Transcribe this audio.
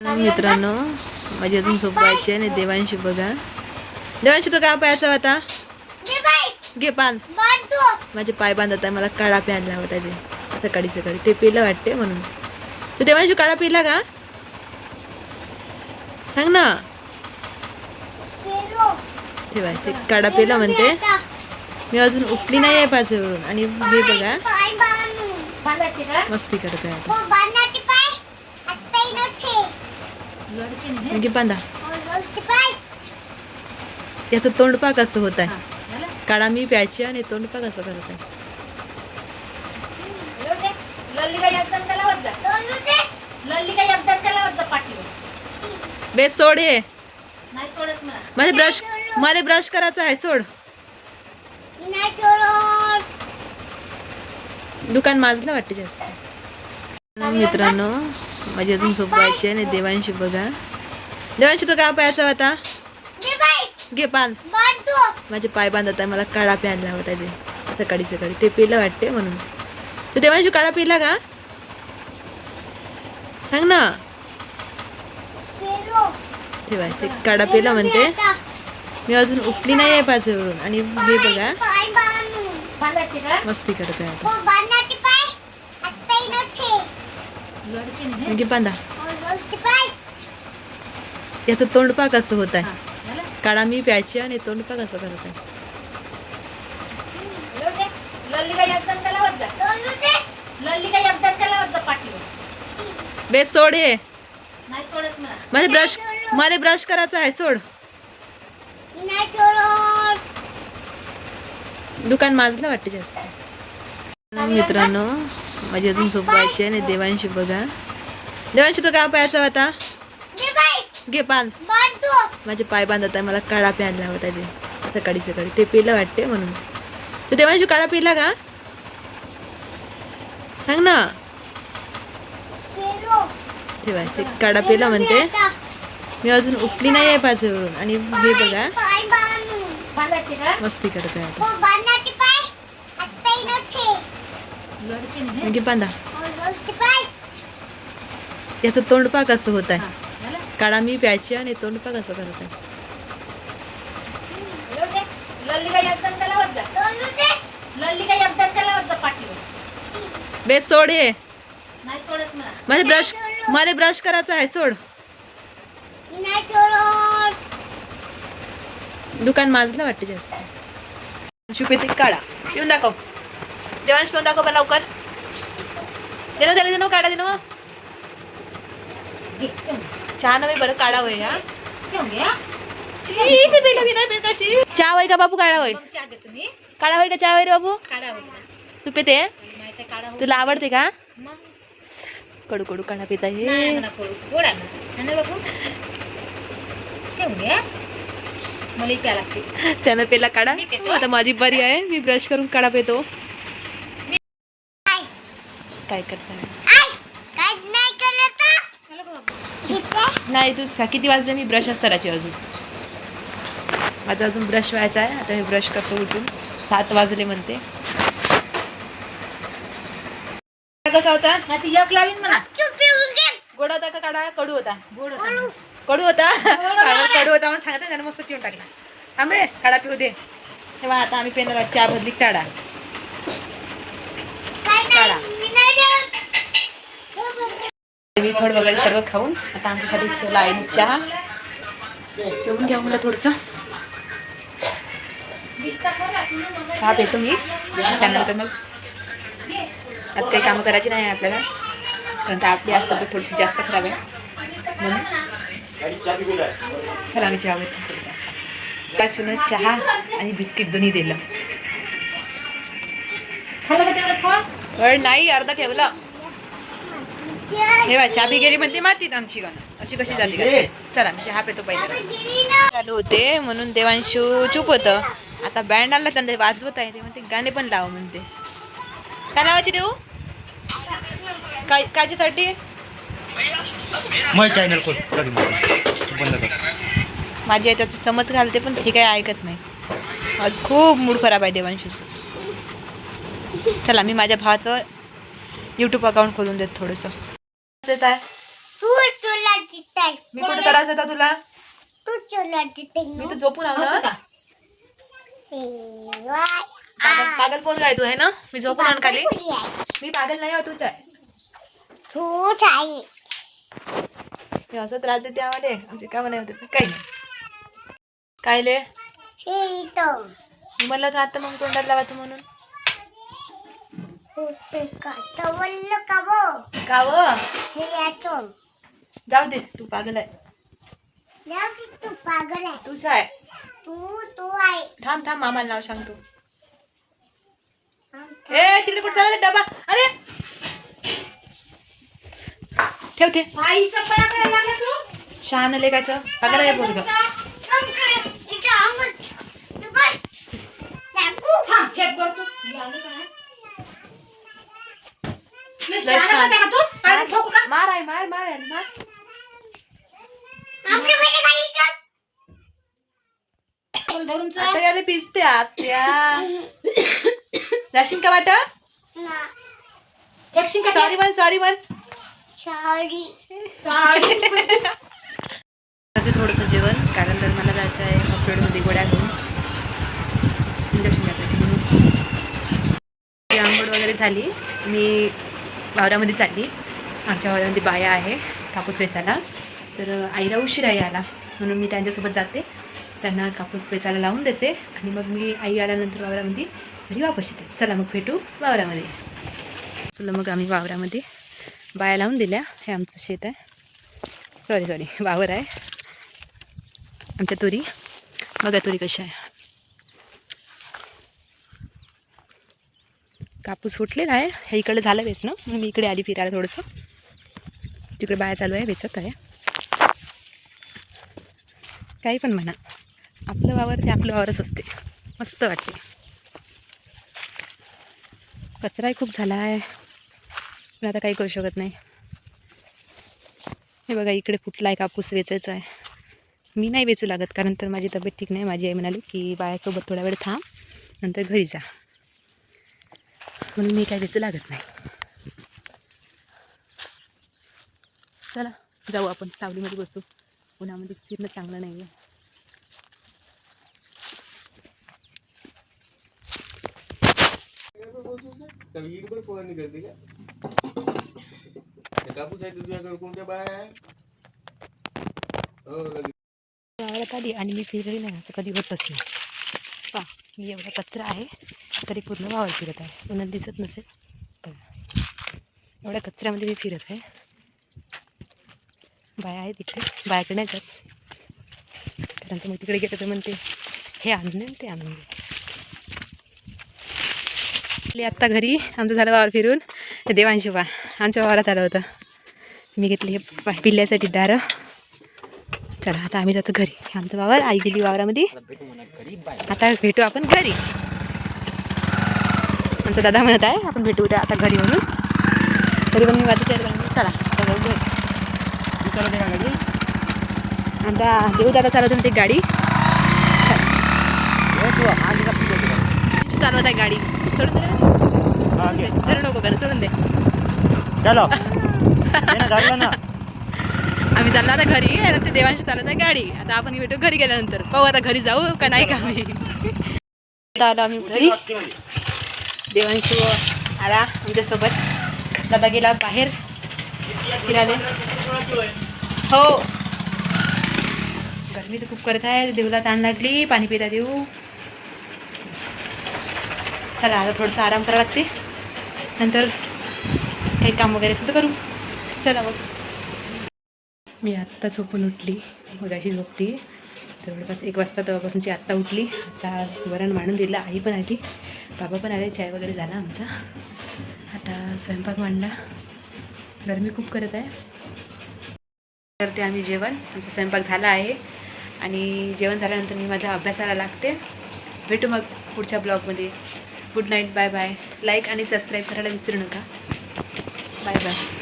मित्रांनो माझी अजून झोपायची आहे आणि देवांशी बघा. देवांशी तो काय पायाचा होता घे पान. माझे पाय बांधत आहे मला काळा प्यायला हवा त्याचे सकाळी सकाळी. ते पिलं वाटते म्हणून. तू देवांशी काळा पिला का? सांग ना. ठेवा ते काळा पिला म्हणते. मी अजून उठली नाही आहे पाचवरून. आणि हे बघा. मस्ती करत आहे आता. घे बांधा. याचं तोंडपा कसं होत आहे काळा मी प्यायची आणि तोंडपा कसं करत आहे. बे सोड हे. मला. ब्रश मला ब्रश करायचा आहे सोड. दुकान माजलं वाटते जास्त. मित्रांनो माझी अजून झोपायची आहे आणि देवांशी बघा. देवांशी तो काय पायाचा होता? घे पान. माझे पाय बांधत आहे मला काळा प्यायला हवा त्याचे सकाळी सकाळी. ते पिलं वाटते म्हणून. तू देवांशी काळा पिला का? सांग ना. ठेवा ते काळा पिला म्हणते. मी अजून उठली नाही आहे पाचवरून. आणि हे बघा. मस्ती करत आहे आणखी घे बांधा याचं तोंडपा कसं होत आहे. काळा मी प्यायची आणि तोंडपा कसं करत आहे. बे सोड हे. मला ब्रश मला ब्रश करायचा आहे सोड. दुकान माजलं वाटते जास्त. मित्रांनो माझी अजून झोपायची आहे आणि देवांशी बघा. देवांशी तो काय पायाचा होता? घे पान. माझे पाय बांधत आहे मला काळा प्यायला हवा त्याचे सकाळी सकाळी. ते पिलं वाटते म्हणून. तू देवांशी काळा पिला का? सांग ना. ठेवा ते काळा पिला म्हणते. मी अजून उठली नाही आहे पाचवरून. आणि हे बघा. मस्ती करत आहे. घे बांधा याचं तोंडपा कसं होत आहे काळा मी प्यायची आणि तोंडपा कसं करत आहे बे सोड हे. मला. ब्रश मला ब्रश करायचा आहे सोड. दुकान माजलं वाटते जास्त. शुपे ते काढा येऊन दाखव. जेवण पिऊन दाखव बरं लवकर. दे ना त्याला दे ना काढा दे ना चहा नव्हे बरं काढा होय हा. चहा होय का बाबू काढा होईल काढा होय का चहा होय रे बाबू? तू पेते? तुला आवडते का? कडू कडू काढा पिता हे. त्यानं पेला काढा. आता माझी बरी आहे. मी ब्रश करून काढा पेतो. काय करता नाही तूच का किती वाजले? मी ब्रशच करायचे अजून. माझा अजून ब्रश व्हायचा आहे. आता मी ब्रश करतो उठून सात वाजले म्हणते. कसा होता? एक लावीन म्हणा. गोड होता का काढा? कडू होता. गोड कडू होता? हा, कडू होता म्हणून सांगायचं त्यानं मस्त पिऊन टाकला. थांब रे काढा पिऊ दे. तेव्हा आता आम्ही पेनाला चहा भरली काढा. मी फळ वगैरे सर्व खाऊन आता आमच्यासाठी चला आहे चहा. पिऊन घ्या मला थोडंसं. चहा पितो मी. त्यानंतर मग आज काही कामं करायची नाही आपल्याला. कारण आपली आज तब्येत थोडीशी जास्त खराब आहे. म्हणून चला आम्ही चहा घेतो. चहा आणि बिस्किट दोन्ही दिलं. नाही अर्धा ठेवला. ठेवा चहा बी गेली म्हणते मातीत आमची गाणं अशी कशी जाते का? चला मी चहा पितो पाहिजे चालू होते म्हणून देवांशू चूप होतं. आता बँड आणला त्यांना वाजवत आहे ते म्हणते गाणे पण लाव म्हणते. काय लावायचे देऊ? काय कायच्यासाठी चॅनल माझी आई त्याचं समज घालते पण हे काही ऐकत नाही. आज खूप मूड खराब आहे देवांशीचं. चला मी माझ्या भावाचं यूट्यूब अकाउंट खोलून देत थोडंसं. देत आहे तू तुला चिताय मी कुठे त्रास देता तुला? तू तुला चिताय मी तर झोपून आलो ना का? पागल पागल फोन काय तू आहे ना? मी झोपून आण खाली. मी पागल नाही हो तूच आहे. तू आहे हे असं त्रास देते आम्हाला. आमचे काम नाही होते. काही नाही काय ले? हे इथं. मी म्हणलं तर आता मग तोंडात लावायचं म्हणून. का तवल्ल का बो का व हे याचं जाऊ दे तू पागल आहे. जाऊ दे, तू पागल आहे. तूच आहे. तू तू आहे. थांब थांब मामाला नाव सांग तू ए तिकडे कुठे चालला ते डबा? अरे! ठेव ठेव. आईचा पळा करायला लागला तू? शहाण लेखायचं पागल आहे पोरग इथं अंगण. तू बस. टाकू. थांब फेक बर तू याले का? होता का तू? काढून ठोकू का? मार आहे मार मार. आहे मार आमच्यामध्ये काय इथं? बोल धरून चल. आता याला पिसते आत्या. जाशील का वाट ना. फेकशील का सॉरी म्हण सॉरी म्हण Sorry. ते थोडंसं जेवण कारण तर मला जायचं आहे हॉस्पिटलमध्ये गोळ्या घेऊन. इंजेक्शन घ्यायसाठी म्हणून. ती आंघोळ वगैरे झाली. मी वावरामध्ये चालली. आमच्या वावरामध्ये बाया आहे कापूस वेचायला. तर आईला उशीर आहे आला म्हणून मी त्यांच्यासोबत जाते. त्यांना कापूस वेचायला लावून देते. आणि मग मी आई आल्यानंतर वावरामध्ये घरी वापस येते. चला मग भेटू वावरामध्ये. चला मग आम्ही वावरामध्ये बाया लावून दिल्या. हे आमचं शेत आहे. सॉरी सॉरी वावर आहे. आमच्या तुरी. बघा तुरी कशा आहे. कापूस फुटलेला आहे. हे इकडे झालं वेच ना म्हणून मी इकडे आली फिरायला थोडंसं. तिकडे बाया चालू आहे वेचत आहे. काही पण म्हणा. आपलं वावर ते आपलं वावरच असते. मस्त वाटते. कचराही खूप झाला आहे. पण आता काही करू शकत नाही. हे बघा इकडे फुटला आहे कापूस वेचायचा आहे. मी नाही वेचू लागत कारण तर माझी तब्येत ठीक नाही. माझी आई म्हणाली की बायासोबत थोडा वेळ थांब. नंतर घरी जा. म्हणून मी काय वेचू लागत नाही. चला जाऊ आपण सावलीमध्ये बसू. उन्हामध्ये फिरणं चांगलं नाही आहे कभी ईट पण फवारणी करते का कापूस आहे तुझ्याकडे कोणत्या बाया आहे हो आली आणि मी फिरली नाही असं कधी होतच नाही. पा मी एवढा कचरा आहे. तरी पूर्ण वावर फिरत आहे. उन्हात दिसत नसेल बघा एवढ्या कचऱ्यामध्ये मी फिरत आहे. बाया आहे तिकडे बायाकडे नाही जात. कारण तर मग तिकडे गेलं तर म्हणते हे आणून ते आणून दे. आत्ता घरी आमचं झालं वावर फिरून. देवांशी बा आमच्या वावरात आलं होतं. मी घेतली हे पिल्ल्यासाठी दारं. चला आता आम्ही जातो घरी. हे आमचं वावर आई गेली वावरामध्ये. आता भेटू आपण घरी. आमचा दादा म्हणत आहे आपण भेटू उद्या आता घरी म्हणून तरी पण मी करून चला आता देऊ दादा चालवतो ते गाडी? चालवत आहे गाडी. सोडून दे नको करा सोडून दे. आम्ही चाललो आता घरी ते देवांशी चालवत आहे गाडी. आता आपण भेटू घरी गेल्यानंतर. पाहू आता घरी जाऊ का नाही का आम्ही. आलो आम्ही घरी. देवांशी आला आमच्यासोबत. दादा गेला बाहेर फिरायला हो. गरमी तर खूप करत आहे. देऊला ताण लागली. पाणी पिता देऊ. चला आता थोडंसं आराम करावं लागते. नंतर काही काम वगैरे असेल तर करू. चला मग मी आत्ता झोपून उठली. मगाशी झोपली. जवळपास एक वाजता तेव्हापासूनची आत्ता उठली. आता वरण मांडून दिलं. आई पण आली. बाबा पण आले चाय वगैरे झाला आमचा. आता स्वयंपाक मांडला. गरमी खूप करत आहे. करते आम्ही जेवण. आमचा स्वयंपाक झाला आहे. आणि जेवण झाल्यानंतर मी माझ्या अभ्यासाला लागते. भेटू मग पुढच्या ब्लॉगमध्ये. Good night bye bye. Like आणि सबस्क्राईब करायला विसरू नका. Bye bye.